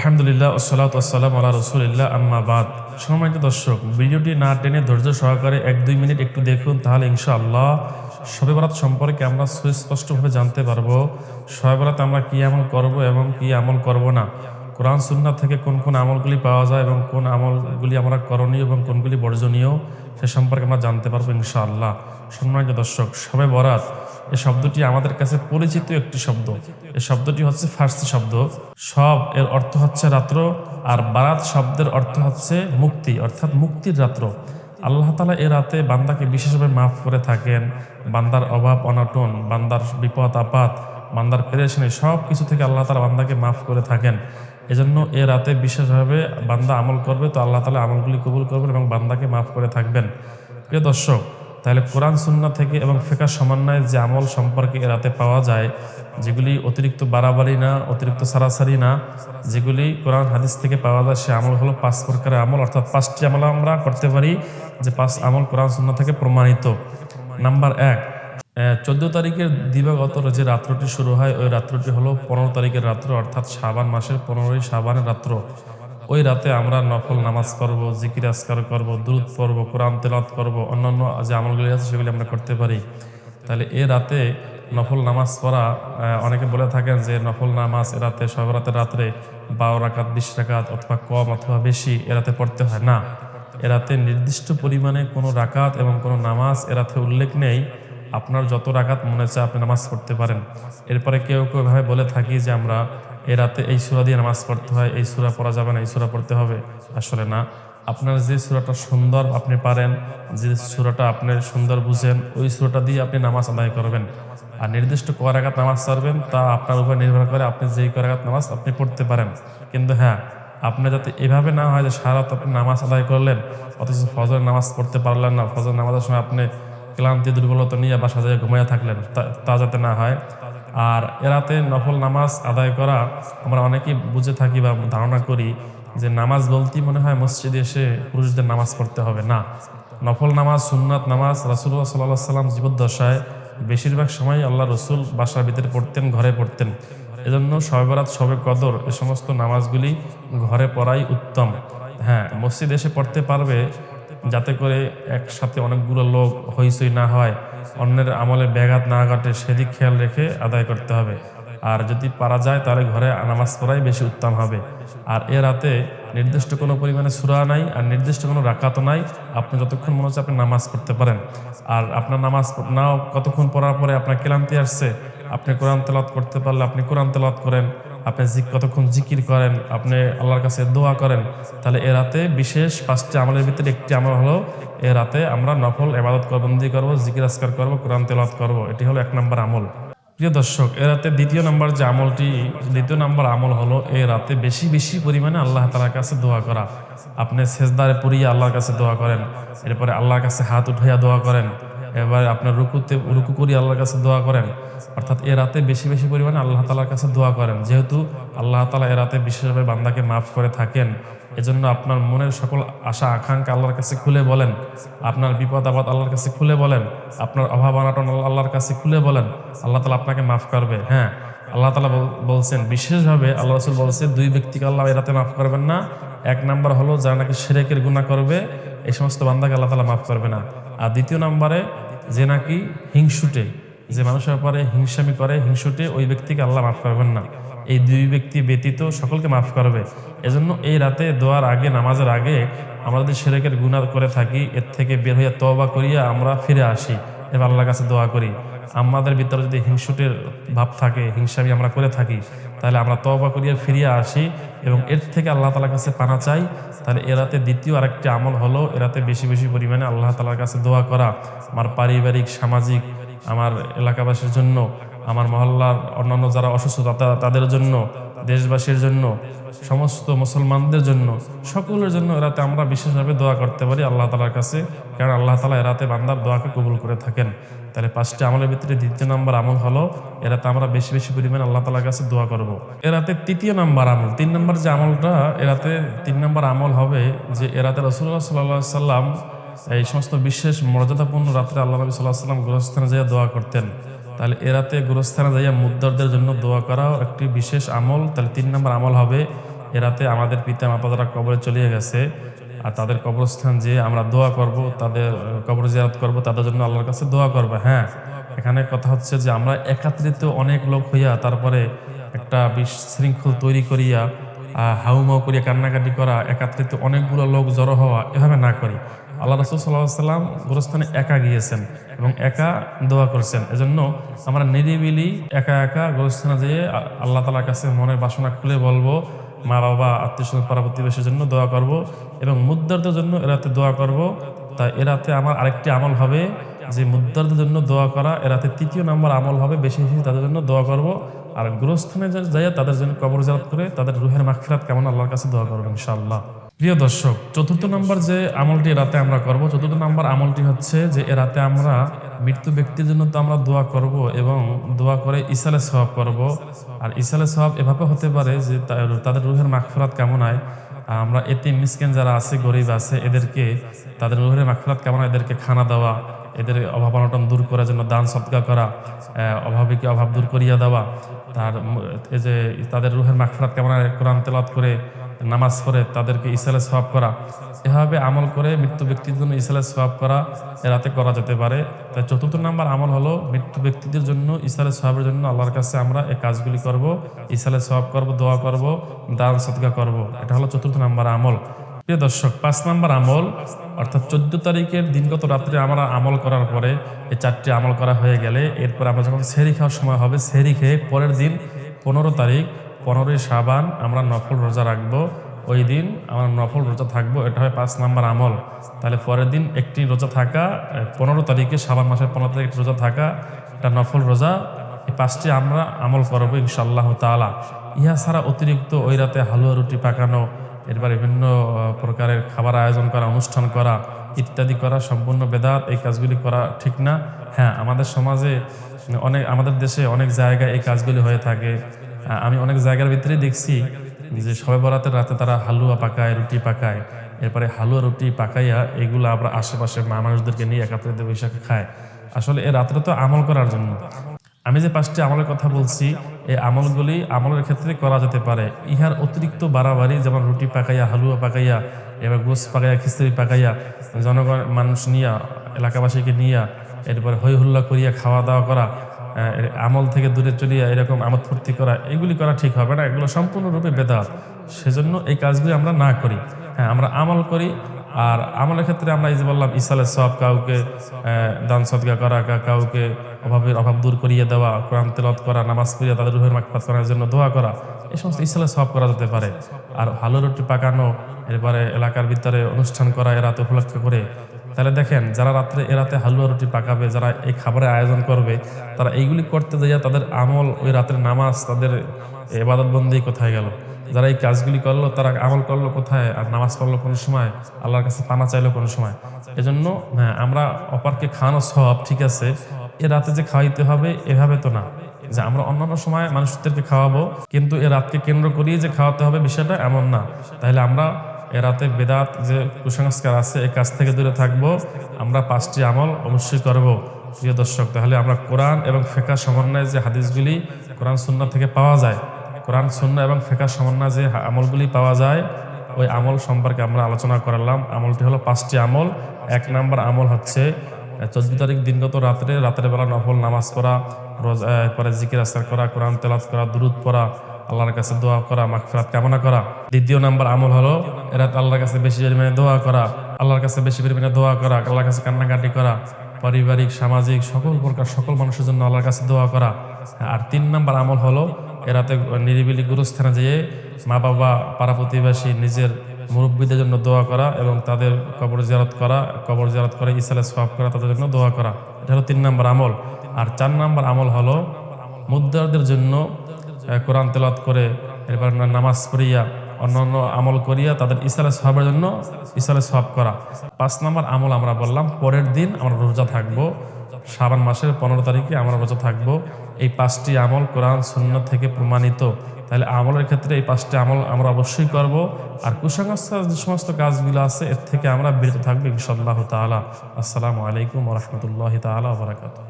আলহামদুলিল্লাহ ওসালাত আসসালাম আল্লাহ রসুলিল্লাহ আম্মাবাদ সম্মানিত দর্শক, ভিডিওটি না টেনে ধৈর্য সহকারে এক দুই মিনিট একটু দেখুন, তাহলে ইনশাআল্লাহ শবে বরাত সম্পর্কে আমরা সুস্পষ্টভাবে জানতে পারব। সবে বরাত আমরা কী আমল করব এবং কী আমল করব না? কোরআন, সুন্নাহ থেকে কোন কোন আমলগুলি পাওয়া যায় এবং কোন আমলগুলি আমরা করণীয় এবং কোনগুলি বর্জনীয় সে সম্পর্কে আমরা জানতে পারব ইনশাআল্লাহ। সম্মানিত দর্শক সবে বরাত, এ শব্দটি আমাদের কাছে পরিচিত একটি শব্দ। এই শব্দটি হচ্ছে ফার্সি শব্দ। সব এর অর্থ হচ্ছে রাত্র আর বারাত শব্দের অর্থ হচ্ছে মুক্তি, অর্থাৎ মুক্তির রাত্র। আল্লাহ তালা এ রাতে বান্দাকে বিশেষভাবে মাফ করে থাকেন। বান্দার অভাব, অনটন, বান্দার বিপদ আপাত বান্দার পেরেশানি সব কিছু থেকে আল্লাহ তালা বান্দাকে মাফ করে থাকেন। এজন্য এ রাতে বিশেষভাবে বান্দা আমল করবে, তো আল্লাহ তালা আমলগুলি কবুল করবেন এবং বান্দাকে মাফ করে থাকবেন। প্রিয় দর্শক, তাহলে কোরআন সুন্না থেকে এবং ফেকার সমন্বয়ে যে আমল সম্পর্কে এ রাতে পাওয়া যায়, যেগুলি অতিরিক্ত বাড়াবাড়ি না, অতিরিক্ত সারাসারি না, যেগুলি কোরআন, হাদিস থেকে পাওয়া যায়, সে আমল হলো পাঁচ প্রকারের আমল। অর্থাৎ পাঁচটি আমল আমরা করতে পারি যে পাঁচ আমল কোরআন সুন্না থেকে প্রমাণিত। নাম্বার এক চোদ্দ তারিখের দিবাগত যে রাত্রটি শুরু হয়, ওই রাত্রটি হলো পনেরো তারিখের রাত্র, অর্থাৎ সাবান মাসের পনেরোই সাবানের রাত্র। ওই রাতে আমরা নফল নামাজ পড়ব, জিকির আসকার করব দুধ পড়ব, কোরআন তেলাত করব, অন্যান্য যে আমলগুলি আছে সেগুলি আমরা করতে পারি। তাহলে এ রাতে নফল নামাজ পড়া অনেকে বলে থাকেন যে নফল নামাজ এ রাতে সব রাতের রাত্রে বারো রাকাত, বিশ রাকাত অথবা কম অথবা বেশি এ রাতে পড়তে হয় না। এ রাতে নির্দিষ্ট পরিমাণে কোনো রাকাত এবং কোনো নামাজ এ রাতে উল্লেখ নেই। আপনার যত রাকাত মনে চায় আপনি নামাজ পড়তে পারেন। এরপরে কেউ কেউ ভাবে বলে থাকি যে আমরা এ রাতে এই সুরা দিয়ে নামাজ পড়তে হয়, এই সুরা পড়া যাবে না, এই সুরা পড়তে হবে। আসলে না। আপনার যে সুরাটা সুন্দর আপনি পারেন, যে সুরাটা আপনি সুন্দর বুঝেন, ওই সুরাটা দিয়ে আপনি নামাজ আদায় করবেন। আর নির্দিষ্ট করাঘাত নামাজ পড়বেন তা আপনার উপর নির্ভর করে আপনি যেই করাঘাত নামাজ আপনি পড়তে পারেন। কিন্তু হ্যাঁ আপনি যাতে এভাবে না হয় যে সারা রাত আপনি নামাজ আদায় করলেন, অথচ ফজর নামাজ পড়তে পারলেন না। ফজর নামাজের সময় আপনি ক্লান্তি দুর্বলতা নিয়ে বাসা যায় ঘুমিয়ে থাকলেন, তা- যাতে না হয়। আর এরাতে নফল নামাজ আদায় করা আমরা অনেকেই বুঝে থাকি বা ধারণা করি যে নামাজ বলতেই মনে হয় মসজিদে এসে পুরুষদের নামাজ পড়তে হবে। না, নফল নামাজ, সুন্নাত নামাজ রাসুল্লাহ সাল্লাহ সাল্লাম জীবদ্দশায় বেশিরভাগ সময় আল্লাহ রসুল বাসার ভিতরে পড়তেন, ঘরে পড়তেন। এজন্য শবে বরাত শবে কদর এ সমস্ত নামাজগুলি ঘরে পড়াই উত্তম। হ্যাঁ মসজিদ এসে পড়তে পারবে যাতে করে একসাথে অনেকগুলো লোক হইচই না হয়, অন্যের আমলে ব্যাঘাত না ঘটে সেদিক খেয়াল রেখে আদায় করতে হবে। আর যদি পারা যায় তাহলে ঘরে নামাজ পড়াই বেশি উত্তম হবে। আর এ রাতে নির্দিষ্ট কোনো পরিমাণে সুরা নাই আর নির্দিষ্ট কোনো রাকাত নাই, আপনি যতক্ষণ মনে হচ্ছে আপনি নামাজ পড়তে পারেন। আর আপনার নামাজ নাও, কতক্ষণ পড়ার পরে আপনার ক্লান্তি আসছে, আপনি কোরআন তেলাত করতে পারলে আপনি কোরআন তেলাত করেন। আপনি কতক্ষণ জিকির করেন, আপনি আল্লাহর কাছে দোয়া করেন, তাহলে এ রাতে বিশেষ পাঁচটি আমলের ভিতরে একটি আমল হলো, এ রাতে আমরা নফল এবাদত করবন্দি করব, জিকির আসকার করব, কোরআন তেলাত করব। এটি হলো এক নম্বর আমল। প্রিয় দর্শক, এ রাতে দ্বিতীয় নম্বর যে আমলটি, দ্বিতীয় নম্বর আমল হলো এ রাতে বেশি বেশি পরিমাণে আল্লাহ তালার কাছে দোয়া করা। আপনি সেজদারে পুরিয়ে আল্লাহর কাছে দোয়া করেন, এরপরে আল্লাহর কাছে হাত উঠাইয়া দোয়া করেন এবার আপনার রুকুতে রুকু করি আল্লাহর কাছে দোয়া করেন। অর্থাৎ এ রাতে বেশি বেশি পরিমাণে আল্লাহ তালার কাছে দোয়া করেন। যেহেতু আল্লাহ তালা এ রাতে বিশেষভাবে বান্দাকে মাফ করে থাকেন, এজন্য আপনার মনের সকল আশা, আকাঙ্ক্ষা আল্লাহর কাছে খুলে বলেন। আপনার বিপদ, আপদ আল্লাহর কাছে খুলে বলেন। আপনার অভাব, অনাটন আল্লাহর কাছে খুলে বলেন। আল্লাহ তালা আপনাকে মাফ করবে। হ্যাঁ আল্লাহ তালা বলছেন, বিশেষভাবে আল্লাহ রসুল বলছে, দুই ব্যক্তিকে আল্লাহ এ রাতে মাফ করবেন না। এক নাম্বার হলো যারা নাকি সেরেকের গুণা করবে এই সমস্ত বান্দাকে আল্লাহ তালা মাফ করবে না। আর দ্বিতীয় নাম্বারে যে নাকি হিংসুটে, যে মানুষের ব্যাপারে হিংসামি করে, হিংসুটে ওই ব্যক্তিকে আল্লাহ মাফ করবেন না। এই দুই ব্যক্তি ব্যতীত সকলকে মাফ করবে। এজন্য এই রাতে দোয়ার আগে, নামাজের আগে আমরা যদি সেরেকের গুণা করে থাকি, এর থেকে বের হইয়া তবা করিয়া আমরা ফিরে আসি। এবার আল্লাহর কাছে দোয়া করি। আমাদের ভিতরে যদি হিংসুটের ভাব থাকে, হিংসামি আমরা করে থাকি তাহলে আমরা তবা করিয়া ফিরিয়া আসি এবং এর থেকে আল্লাহ তালার কাছে পানা চাই। তাহলে এরাতে দ্বিতীয় আরেকটি আমল হলো এরাতে বেশি বেশি পরিমাণে আল্লাহ তালার কাছে দোয়া করা। আমার পারিবারিক, সামাজিক, আমার এলাকাবাসীর জন্য আমার মহল্লার অন্যান্য যারা অসুস্থ তাদের জন্য, দেশবাসীর জন্য, সমস্ত মুসলমানদের জন্য, সকলের জন্য এরাতে আমরা বিশেষভাবে দোয়া করতে পারি আল্লাহ তালার কাছে। কারণ আল্লাহ তালা এরাতে বান্দার দোয়াকে কবুল করে থাকেন। তাহলে পাঁচটি আমলের ভিতরে দ্বিতীয় নম্বর আমল হলো এরাতে আমরা বেশি বেশি পরিমাণে আল্লাহ তালার কাছে দোয়া করব। এরাতে তৃতীয় নম্বর আমল, তিন নম্বর যে আমলটা এরাতে তিন নম্বর আমল হবে যে এরাতে রসুল্লাহ সাল্লাহ সাল্লাম এই সমস্ত বিশেষ মর্যাদাপূর্ণ রাত্রে আল্লাহ নবী সাল্লাহ সাল্লাম গোরস্থানে যাইয়া দোয়া করতেন। তাহলে এরাতে গুরুস্থানে যাইয়া মুদ্দারদের জন্য দোয়া করাও একটি বিশেষ আমল। তাহলে তিন নম্বর আমল হবে, এরাতে আমাদের পিতা মাতা যারা কবরে চলিয়ে গেছে, আর তাদের কবরস্থান যে আমরা দোয়া করব, তাদের কবর জিয়ারত করব, তাদের জন্য আল্লাহর কাছে দোয়া করব হ্যাঁ? এখানে কথা হচ্ছে যে আমরা একাত্রিত অনেক লোক হইয়া তারপরে একটা বিশৃঙ্খল তৈরি করিয়া হাউমাউ করিয়া কান্নাকাটি করা, একাত্রিত অনেকগুলো লোক জড়ো হওয়া, এভাবে না করি। আল্লাহ রসুল সাল্লাহ সাল্লাম গোরস্থানে একা গিয়েছেন এবং একা দোয়া করছেন। এজন্য আমরা নিরিবিলি একা একা গোরস্থানে যেয়ে আল্লাহ তালার কাছে মনের বাসনা খুলে বলব মা বাবা আত্মীয় স্বজন পাড়া প্রতিবেশীর জন্য দোয়া করব এবং মুদ্রাদের জন্য এরাতে দোয়া করব। তাই এরাতে আমার আরেকটি আমল হবে যে মুদ্রাদের জন্য দোয়া করা এরাতে তৃতীয় নম্বর আমল হবে বেশি বেশি তাদের জন্য দোয়া করব। আর গ্রস্থানে যাইয়া তাদের জন্য কবর জারাত করে তাদের রুহের মাগফিরাত কেমন আল্লাহর কাছে দোয়া করব ইনশাআল্লাহ। প্রিয় দর্শক, চতুর্থ নম্বর যে আমলটি রাতে আমরা করব, চতুর্থ নম্বর আমলটি হচ্ছে যে এ রাতে আমরা মৃত্যু ব্যক্তির জন্য তো আমরা দোয়া করব এবং দোয়া করে ইসালে সওয়াব করব। আর ইসালে সওয়াব এভাবে হতে পারে যে তাদের রুহের মাখফরাত কেমন হয় আমরা এতে মিসকেন যারা আছে, গরিব আছে, এদেরকে, তাদের রুহের মাখফরাত কেমন হয় এদেরকে খানা দেওয়া, এদের অভাব অনটন দূর করার জন্য দান সৎকা করা অভাবীকে অভাব দূর করিয়া দেওয়া, তার এই যে তাদের রুহের মাখফরাত কেমন হয় কোরআন তেলাত করে নামাজ পড়ে তাদেরকে ইসালে সওয়াব করা। এভাবে আমল করে মৃত্যু ব্যক্তির জন্য ইসালে সওয়াব করা এরাতে করা যেতে পারে। তাই চতুর্থ নাম্বার আমল হলো মৃত্যু ব্যক্তিদের জন্য ইসালে সওয়াবের জন্য আল্লাহর কাছে আমরা এই কাজগুলি করব ইসালে সওয়াব করব, দোয়া করব, দান সদকা করব। এটা হলো চতুর্থ নাম্বার আমল। প্রিয় দর্শক, পাঁচ নাম্বার আমল, অর্থাৎ চোদ্দ তারিখের দিনগত রাত্রে আমরা আমল করার পরে এই চারটি আমল করা হয়ে গেলে, এরপর আমরা যখন সেরি খাওয়ার সময় হবে সেরি খেয়ে পরের দিন পনেরো তারিখ পনেরোই সাবান আমরা নফল রোজা রাখব। ওই দিন আমরা নফল রোজা থাকব। এটা হয় পাঁচ নাম্বার আমল। তাহলে পরের দিন একটি রোজা থাকা পনেরো তারিখে সাবান মাসের পনেরো তারিখ রোজা থাকা, এটা নফল রোজা। এই পাঁচটি আমরা আমল করব ইনশাআল্লাহ তাআলা। ইহা ছাড়া অতিরিক্ত ওই রাতে হালুয়া রুটি পাকানো, এরপর বিভিন্ন প্রকারের খাবার আয়োজন করা, অনুষ্ঠান করা ইত্যাদি করা সম্পূর্ণ বেদাত, এই কাজগুলি করা ঠিক না। হ্যাঁ আমাদের সমাজে অনেক, আমাদের দেশে অনেক জায়গায় এই কাজগুলি হয়ে থাকে। আমি অনেক জায়গার ভিতরে দেখছি যে সবে বরাতের রাতে তারা হালুয়া পাকায়, রুটি পাকায়। এরপরে হালুয়া, রুটি পাকাইয়া এগুলো আমরা আশেপাশে মা মানুষদেরকে নিয়ে একাত্রিত বৈশাখে খায়। আসলে এ রাত্রে তো আমল করার জন্য। আমি যে পাঁচটি আমলের কথা বলছি, এই আমলগুলি আমলের ক্ষেত্রে করা যেতে পারে। ইহার অতিরিক্ত বাড়াবাড়ি যেমন রুটি পাকাইয়া, হালুয়া পাকাইয়া, এবার গোস পাকাইয়া, খিচুড়ি পাকাইয়া, জনগণ, মানুষ নিয়া, এলাকাবাসীকে নিয়া, এরপরে হই হুল্লা করিয়া খাওয়া দাওয়া করা আমল থেকে দূরে চলিয়া এরকম আমদ ফুর্তি করা, এগুলি করা ঠিক হবে না। এগুলো সম্পূর্ণরূপে বেদাত। সেজন্য এই কাজগুলি আমরা না করি। হ্যাঁ আমরা আমল করি আর আমলের ক্ষেত্রে আমরা এই যে বললাম ইসালে সব কাউকে দান সদকা করা কাউকে অভাবের অভাব দূর করিয়ে দেওয়া, কোরআন তেলত করা, নামাজ পড়িয়া তাদের রুহের মাকপাত করার জন্য দোয়া করা, এই সমস্ত ইসালে সব করা যেতে পারে। আর ভালো রুটি পাকানো, এরপরে এলাকার ভিতরে অনুষ্ঠান করা এরা তো উপলক্ষ করে তাহলে দেখেন, যারা রাত্রে, এ রাতে হালুয়া রুটি পাকাবে, যারা এই খাবারের আয়োজন করবে, তারা এইগুলি করতে যাইয়া তাদের আমল ওই রাতের নামাজ, তাদের এবাদত বন্দি কোথায় গেল? যারা এই কাজগুলি করল, তারা আমল করল কোথায়? আর নামাজ পড়ল কোন সময়? আল্লাহর কাছে পানা চাইলো কোন সময়? এজন্য হ্যাঁ আমরা অপারকে খাওয়ানো সব ঠিক আছে? এ রাতে যে খাওয়াইতে হবে, এভাবে তো না। যে আমরা অন্যান্য সময় মানুষদেরকে খাওয়াবো, কিন্তু এ রাতকে কেন্দ্র করিয়ে যে খাওয়াতে হবে, বিষয়টা এমন না। তাহলে আমরা এ রাতে বেদাত যে কুসংস্কার আছে এই কাজ থেকে দূরে থাকব। আমরা পাঁচটি আমল অবশ্যই করব। প্রিয় দর্শক, তাহলে আমরা কোরআন এবং ফেকা সমন্বয়ে যে হাদিসগুলি কোরআন সুন্না থেকে পাওয়া যায়, কোরআন সুন্না এবং ফেকা সমন্বয় যে আমলগুলি পাওয়া যায়, ওই আমল সম্পর্কে আমরা আলোচনা করালাম। আমলটি হলো পাঁচটি আমল। এক নাম্বার আমল হচ্ছে চোদ্দ তারিখ দিনগত রাত্রে রাতের বেলা নফল নামাজ পড়া, রোজা পরে জিকির আসার করা, কোরআন তেলাত করা, দুরুদ পড়া আল্লাহর কাছে দোয়া করা, মাগফিরাত কামনা করা। দ্বিতীয় নাম্বার আমল হলো এরাত আল্লাহর কাছে বেশি পরিমাণে দোয়া করা, আল্লাহর কাছে বেশি পরিমাণে দোয়া করা, আল্লাহর কাছে কান্নাকাটি করা, পারিবারিক, সামাজিক, সকল প্রকার, সকল মানুষের জন্য আল্লাহর কাছে দোয়া করা। আর তিন নাম্বার আমল হলো এরাতে নিরিবিলি গুরুস্থানে যেয়ে মা বাবা পাড়া প্রতিবেশী, নিজের মুরব্বীদের জন্য দোয়া করা এবং তাদের কবর জিয়ারত করা, কবর জিয়ারত করে ইসালে সওয়াব করা, তাদের জন্য দোয়া করা। এটা হলো তিন নাম্বার আমল। আর চার নাম্বার আমল হলো মুদ্রাদের জন্য কোরআন তেলাত করে, এরপর নামাজ পড়িয়া অন্যান্য আমল করিয়া তাদের ইসালে সহাবের জন্য ইসালে সহাব করা। পাঁচ নাম্বার আমল আমরা বললাম, পরের দিন আমরা রোজা থাকব শ্রাবণ মাসের পনেরো তারিখে আমরা রোজা থাকব। এই পাঁচটি আমল কোরআন শূন্য থেকে প্রমাণিত। তাহলে আমলের ক্ষেত্রে এই পাঁচটি আমল আমরা অবশ্যই করব। আর কুসংস্কার যে সমস্ত কাজগুলো আছে, এর থেকে আমরা বিরত থাকব ইনশাল্লাহ তাআলা। আসসালামু আলাইকুম রহমতুল্লাহ তাআলা বারাকাতুহ।